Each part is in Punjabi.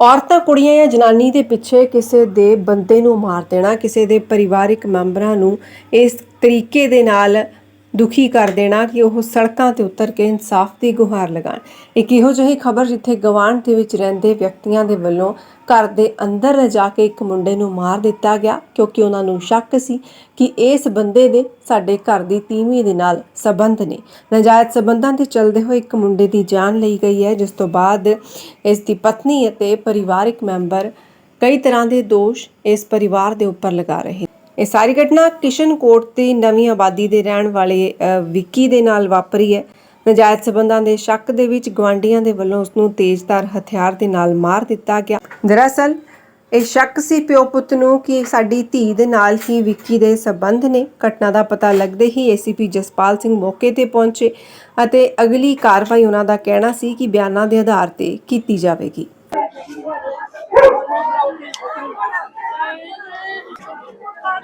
ਔਰਤਾਂ, ਕੁੜੀਆਂ ਜਾਂ ਜਨਾਨੀ ਦੇ ਪਿੱਛੇ ਕਿਸੇ ਦੇ ਬੰਦੇ ਨੂੰ ਮਾਰ ਦੇਣਾ, ਕਿਸੇ ਦੇ ਪਰਿਵਾਰਿਕ ਮੈਂਬਰਾਂ ਨੂੰ ਇਸ ਤਰੀਕੇ ਦੇ ਨਾਲ ਦੁਖੀ ਕਰ ਦੇਣਾ ਕਿ ਉਹ ਸੜਕਾਂ ਤੇ ਉਤਰ ਕੇ ਇਨਸਾਫ ਦੀ ਗੁਹਾਰ ਲਗਾਣ। ਇੱਕ ਇਹੋ ਜਿਹੀ ਖਬਰ ਜਿੱਥੇ ਗਵਾਂਢ ਦੇ ਵਿੱਚ ਰਹਿੰਦੇ ਵਿਅਕਤੀਆਂ ਦੇ ਵੱਲੋਂ ਘਰ ਦੇ ਅੰਦਰ ਜਾ ਕੇ ਇੱਕ ਮੁੰਡੇ ਨੂੰ ਮਾਰ ਦਿੱਤਾ ਗਿਆ ਕਿਉਂਕਿ ਉਹਨਾਂ ਨੂੰ ਸ਼ੱਕ ਸੀ ਕਿ ਇਸ ਬੰਦੇ ਦੇ ਸਾਡੇ ਘਰ ਦੀ ਤੀਵੀਂ ਦੇ ਨਾਲ ਸਬੰਧ ਨੇ। ਨਜਾਇਜ਼ ਸਬੰਧਾਂ ਦੇ ਚੱਲਦੇ ਹੋਏ ਇੱਕ ਮੁੰਡੇ ਦੀ ਜਾਨ ਲਈ ਗਈ ਹੈ, ਜਿਸ ਤੋਂ ਬਾਅਦ ਇਸ ਦੀ ਪਤਨੀ ਅਤੇ ਪਰਿਵਾਰਕ ਮੈਂਬਰ ਕਈ ਤਰ੍ਹਾਂ ਦੇ ਦੋਸ਼ ਇਸ ਪਰਿਵਾਰ ਦੇ ਉੱਪਰ ਲਗਾ ਰਹੇ ਇਹ ਸਾਰੀ ਘਟਨਾ ਕਿਸ਼ਨਕੋਟ ਦੀ ਨਵੀਂ ਆਬਾਦੀ ਦੇ ਰਹਿਣ ਵਾਲੇ ਵਿੱਕੀ ਦੇ ਨਾਲ ਵਾਪਰੀ ਹੈ। ਨਜਾਇਜ਼ ਸਬੰਧਾਂ ਦੇ ਸ਼ੱਕ ਦੇ ਵਿੱਚ ਗਵਾਂਡੀਆਂ ਦੇ ਵੱਲੋਂ ਉਸ ਨੂੰ ਤੇਜ਼ਧਾਰ ਹਥਿਆਰ ਦੇ ਨਾਲ ਮਾਰ ਦਿੱਤਾ ਗਿਆ। ਦਰਅਸਲ, ਇਹ ਸ਼ੱਕ ਸੀ ਪਿਓ ਪੁੱਤ ਨੂੰ ਕਿ ਸਾਡੀ ਧੀ ਦੇ ਨਾਲ ਹੀ ਵਿੱਕੀ ਦੇ ਸਬੰਧ ਨੇ। ਘਟਨਾ ਦਾ ਪਤਾ ਲੱਗਦੇ ਹੀ ਏਸੀਪੀ ਜਸਪਾਲ ਸਿੰਘ ਮੌਕੇ ਤੇ ਪਹੁੰਚੇ ਅਤੇ ਅਗਲੀ ਕਾਰਵਾਈ ਉਹਨਾਂ ਦਾ ਕਹਿਣਾ ਸੀ ਕਿ ਬਿਆਨਾਂ ਦੇ ਆਧਾਰ ਤੇ ਕੀਤੀ ਜਾਵੇਗੀ।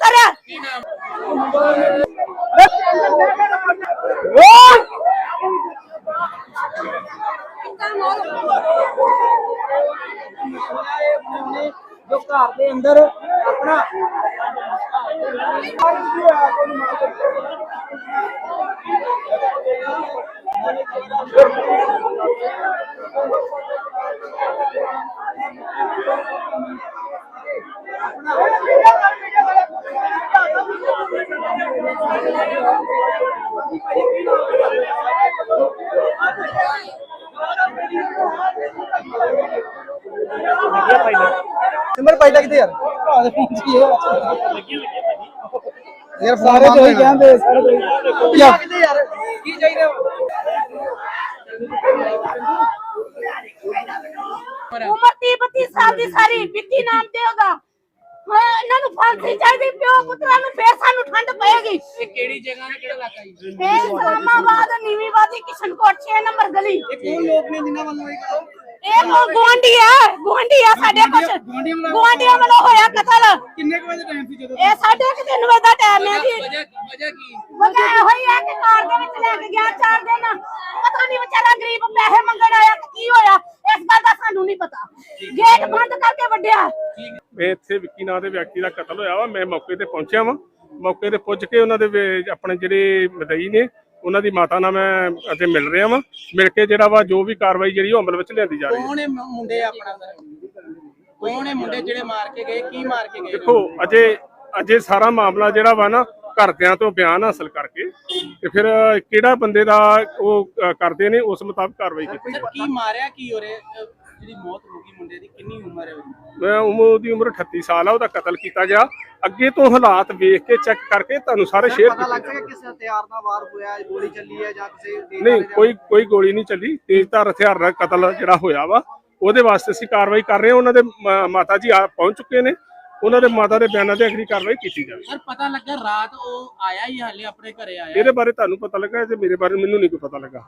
ਕਰਿਆ ਜੋ ਘਰ ਦੇ ਅੰਦਰ ਆਪਣਾ ਸਿਮਰ ਪਾਈਦਾ ਕਿਤੇ ਯਾਰ ਆ ਦੇ ਫੋਨ ਚ ਯਾਰ ਸਾਰੇ ਤੇ ਉਹੀ ਕਹਿੰਦੇ ਸਾਰੇ ਤੇ ਉਹੀ ਕਿਤੇ ਯਾਰ ਕੀ ਚਾਹੀਦਾ ਉਮਰ 30 32 ਸਾਲ ਦੀ ਸਾਰੀ ਵਿੱਕੀ ਨਾਮ ਤੇ ਉਹਦਾ। ਹਾਂ ਇਹਨਾਂ ਨੂੰ ਫਾਂਸੀ ਚਾਹੀਦੀ ਪਿਓ ਪੁੱਤਰਾਂ ਨੂੰ ਫੇਰ ਸਾਨੂੰ ਠੰਡ ਪਏਗੀ। ਇਹ ਕਿਹੜੀ ਜਗ੍ਹਾ ਨੇ ਕਿਹੜਾ ਇਲਾਕਾ ਜੀ? ਇਹ ਇਸਲਾਮਾਬਾਦ ਨੀਵੀਵਾਦੀ ਕਿਸ਼ਨਕੋਟ 6 ਨੰਬਰ ਗਲੀ। ਇਹ ਕੌਣ ਲੋਕ ਨੇ ਜਿਨ੍ਹਾਂ ਵੱਲੋਂ ਇਹ ਕਰੋ? ਇਹ ਕੋ ਗਵਾਂਢੀ ਆ ਗਵਾਂਢੀ ਆ ਸਾਡੇ ਕੁਛ। ਗੁਆਂਢੀਆਂ ਵੱਲੋਂ- ਗਵਾਂਢੀਆਂ ਵੱਲੋਂ ਹੋਇਆ ਕਤਲ। ਕਿੰਨੇ ਕੁ ਵਜੇ ਟਾਈਮ ਸੀ ਜਦੋਂ? ਇਹ ਸਾਡੇ ਕਿ ਦਿਨ ਵਜੇ ਦਾ ਟਾਈਮ ਹੈ ਜੀ। ਵਜ੍ਹਾ ਵਜ੍ਹਾ ਕੀ ਵਜ੍ਹਾ ਇਹੋ ਹੀ ਹੈ ਕਿ ਕਾਰ ਦੇ ਵਿੱਚ ਲੈ ਕੇ ਗਿਆ ਚਾਰ ਦਿਨ ਪਤਾ ਨਹੀਂ ਵਿਚਾਰਾ ਗਰੀਬ ਪੈਸੇ ਮੰਗਣ ਆਇਆ ਕਿ ਕੀ ਹੋਇਆ ਇਸ ਗੱਲ ਦਾ ਸਾਨੂੰ ਨਹੀਂ ਪਤਾ। ਗੇਟ ਬੰਦ ਕਰਕੇ ਵੱਡਿਆ ਮੈਂ ਇੱਥੇ ਵਿੱਕੀ ਨਾਂ ਦੇ ਵਿਅਕਤੀ ਦਾ ਕਤਲ ਹੋਇਆ ਵਾ ਮੈਂ ਮੌਕੇ ਤੇ ਪਹੁੰਚਿਆ ਵਾਂ। ਮੌਕੇ ਤੇ ਪੁੱਜ ਕੇ ਉਹਨਾਂ ਦੇ ਆਪਣੇ ਜਿਹੜੇ ਮਦਈ ਨੇ ਉਹਨਾਂ ਦੀ ਮਾਤਾ ਨਾਲ ਮੈਂ ਅਤੇ ਮਿਲ ਰਿਹਾ ਵਾਂ। ਮਿਲ ਕੇ ਜਿਹੜਾ ਵਾ ਜੋ ਵੀ ਕਾਰਵਾਈ ਜਿਹੜੀ ਉਹ ਅਮਲ ਵਿੱਚ ਲਿਆਂਦੀ ਜਾ ਰਹੀ ਹੈ। ਕੌਣ ਇਹ ਮੁੰਡੇ ਆਪਣਾ? ਕੌਣ ਇਹ ਮੁੰਡੇ ਜਿਹੜੇ ਮਾਰ ਕੇ ਗਏ ਕੀ ਮਾਰ ਕੇ ਗਏ? ਦੇਖੋ ਅਜੇ ਅਜੇ ਸਾਰਾ ਮਾਮਲਾ ਜਿਹੜਾ ਵਾ ਨਾ ਘਰਦਿਆਂ ਤੋਂ ਬਿਆਨ ਹਾਸਲ ਕਰਕੇ ਤੇ ਫਿਰ ਕਿਹੜਾ ਬੰਦੇ ਦਾ ਉਹ ਕਰਦੇ ਨੇ ਉਸ ਮੁਤਾਬਕ ਕਾਰਵਾਈ ਕੀਤੀ ਕੀ ਮਾਰਿਆ ਕੀ ਹੋ ਰਿਹਾ ਜਿਹੜੀ ਮੌਤ ਹੋ ਗਈ ਮੁੰਡੇ ਦੀ ਕਿੰਨੀ ਉਮਰ ਹੈ ਉਹਦੀ? ਮੈਂ ਉਮਰ ਦੀ ਉਮਰ 38 ਸਾਲ ਆ ਉਹਦਾ ਕਤਲ ਕੀਤਾ ਗਿਆ। ਅੱਗੇ ਤੋਂ ਹਾਲਾਤ ਵੇਖ ਕੇ ਚੈੱਕ ਕਰਕੇ ਤੁਹਾਨੂੰ ਸਾਰੇ ਸ਼ੇਅਰ ਪਤਾ ਲੱਗ ਸਕਿਆ ਕਿਸੇ ਹਥਿਆਰ ਨਾਲ ਵਾਰ ਹੋਇਆ ਗੋਲੀ ਚੱਲੀ ਹੈ ਜਾਂ ਕਿਸੇ ਨਹੀਂ ਕੋਈ ਕੋਈ ਗੋਲੀ ਨਹੀਂ ਚੱਲੀ। ਤੇਜ਼ਧਾਰ ਹਥਿਆਰ ਨਾਲ ਕਤਲ ਜਿਹੜਾ ਹੋਇਆ ਵਾ ਉਹਦੇ ਵਾਸਤੇ ਅਸੀਂ ਕਾਰਵਾਈ ਕਰ ਰਹੇ ਹਾਂ। ਉਹਨਾਂ ਦੇ ਮਾਤਾ ਜੀ ਆ ਪਹੁੰਚ ਚੁੱਕੇ ਨੇ। ਉਹਨਾਂ ਦੇ ਮਾਤਾ ਦੇ ਬਿਆਨਾਂ ਤੇ ਅਗਲੀ ਕਾਰਵਾਈ ਕੀਤੀ ਜਾਵੇ। ਸਰ ਪਤਾ ਲੱਗਾ ਰਾਤ ਉਹ ਆਇਆ ਹੀ ਹਾਲੇ ਆਪਣੇ ਘਰੇ ਆਇਆ ਇਹਦੇ ਬਾਰੇ ਤੁਹਾਨੂੰ ਪਤਾ ਲੱਗਾ ਤੇ ਮੇਰੇ ਬਾਰੇ ਮੈਨੂੰ ਨਹੀਂ ਕੋਈ ਪਤਾ ਲੱਗਾ।